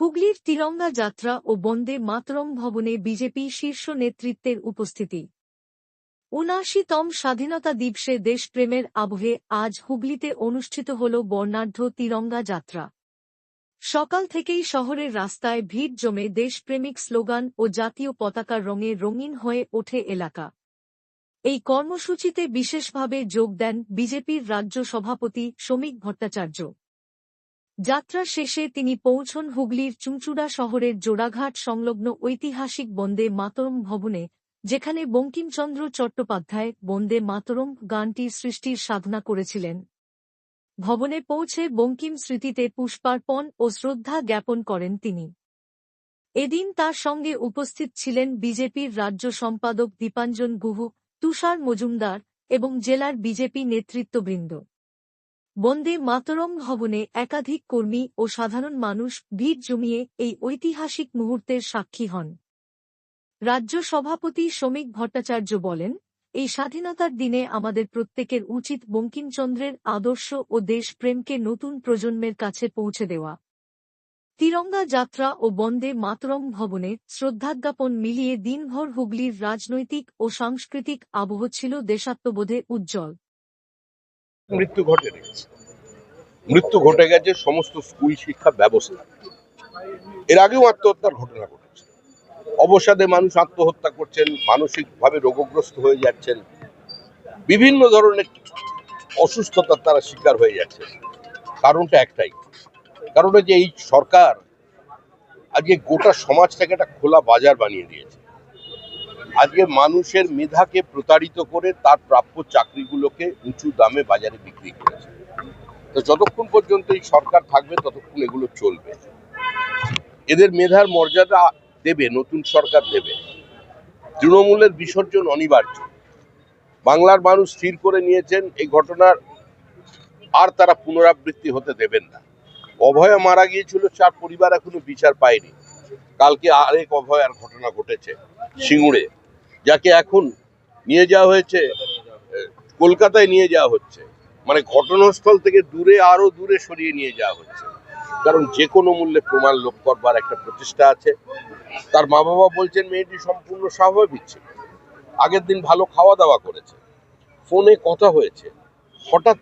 হুগলির তিরঙ্গা যাত্রা ও বন্দে মাতরম ভবনে বিজেপি শীর্ষ নেতৃত্বের উপস্থিতি। উনআশিতম স্বাধীনতা দিবসে দেশপ্রেমের আবহে আজ হুগলিতে অনুষ্ঠিত হল বর্ণাঢ্য তিরঙ্গা যাত্রা। সকাল থেকেই শহরের রাস্তায় ভিড় জমে দেশপ্রেমিক স্লোগান ও জাতীয় পতাকার রঙে রঙিন হয়ে ওঠে এলাকা। এই কর্মসূচিতে বিশেষভাবে যোগ দেন বিজেপির রাজ্য সভাপতি শ্রমিক ভট্টাচার্য। যাত্রা শেষে তিনি পৌঁছন হুগলির চুঁচুড়া শহরের জোড়াঘাট সংলগ্ন ঐতিহাসিক বন্দে মাতরম ভবনে, যেখানে বঙ্কিমচন্দ্র চট্টোপাধ্যায় বন্দে মাতরম গানটি সৃষ্টির সাধনা করেছিলেন। ভবনে পৌঁছে বঙ্কিম স্মৃতিতে পুষ্পার্পণ ও শ্রদ্ধা জ্ঞাপন করেন তিনি। এদিন তার সঙ্গে উপস্থিত ছিলেন বিজেপির রাজ্য সম্পাদক দীপাঞ্জন গুহ, তুষার মজুমদার এবং জেলার বিজেপি নেতৃত্ববৃন্দ। বন্দে মাতরম ভবনে একাধিক কর্মী ও সাধারণ মানুষ ভিড় জমিয়ে এই ঐতিহাসিক মুহূর্তের সাক্ষী হন। রাজ্য সভাপতি শ্রমিক ভট্টাচার্য বলেন, এই স্বাধীনতার দিনে আমাদের প্রত্যেকের উচিত বঙ্কিমচন্দ্রের আদর্শ ও দেশপ্রেমকে নতুন প্রজন্মের কাছে পৌঁছে দেওয়া। তিরঙ্গা যাত্রা ও বন্দে মাতরম ভবনে শ্রদ্ধাজ্ঞাপন মিলিয়ে দিনভর হুগলির রাজনৈতিক ও সাংস্কৃতিক আবহ ছিল দেশাত্মবোধে উজ্জ্বল। মৃত্যু ঘটে গেছে। মৃত্যু ঘটে গেছে, সমস্ত স্কুল শিক্ষা ব্যবস্থা। এর আগেও আত্মহত্যার ঘটনা ঘটেছে। অবসাদে মানুষ আত্মহত্যা করছেন, মানসিকভাবে রোগগ্রস্ত হয়ে যাচ্ছেন। বিভিন্ন ধরনের অসুস্থতার তারা শিকার হয়ে যাচ্ছে কারণটা একটাই। কারণ যে এই সরকার আজকে গোটা সমাজটাকে একটা খোলা বাজার বানিয়ে দিয়েছে। আজকে মানুষের মেধাকে প্রতারিত করে তার প্রাপ্য চাকরিগুলোকে উঁচু দামে বাজারে বিক্রি করেছে। তো যতক্ষণ পর্যন্ত এই সরকার থাকবে, ততক্ষণ এগুলো চলবে। এদের মেধার মর্যাদা দেবে, নতুন সরকার দেবে। তৃণমূলের বিসর্জন অনিবার্য। বাংলার মানুষ স্থির করে নিয়েছেন, এই ঘটনার আর তারা পুনরাবৃত্তি হতে দেবেন না। অভয়া মারা গিয়েছিল, চার পরিবার এখনও বিচার পায়নি। কালকে আরেক অভয়ার ঘটনা ঘটেছে, সিঙ্গুরে। যাকে এখন নিয়ে যাওয়া হয়েছে, কলকাতায় নিয়ে যাওয়া হচ্ছে মানে ঘটনাস্থল থেকে দূরে, আরও দূরে সরিয়ে নিয়ে যাওয়া হচ্ছে। কারণ যে কোনো মূল্যে প্রমাণ লোপ করবার একটা প্রচেষ্টা আছে। তার মা বাবা বলছেন, মেয়েটি সম্পূর্ণ স্বাভাবিক ছিল। আগের দিন ভালো খাওয়া দাওয়া করেছে। ফোনে কথা হয়েছে। হঠাৎ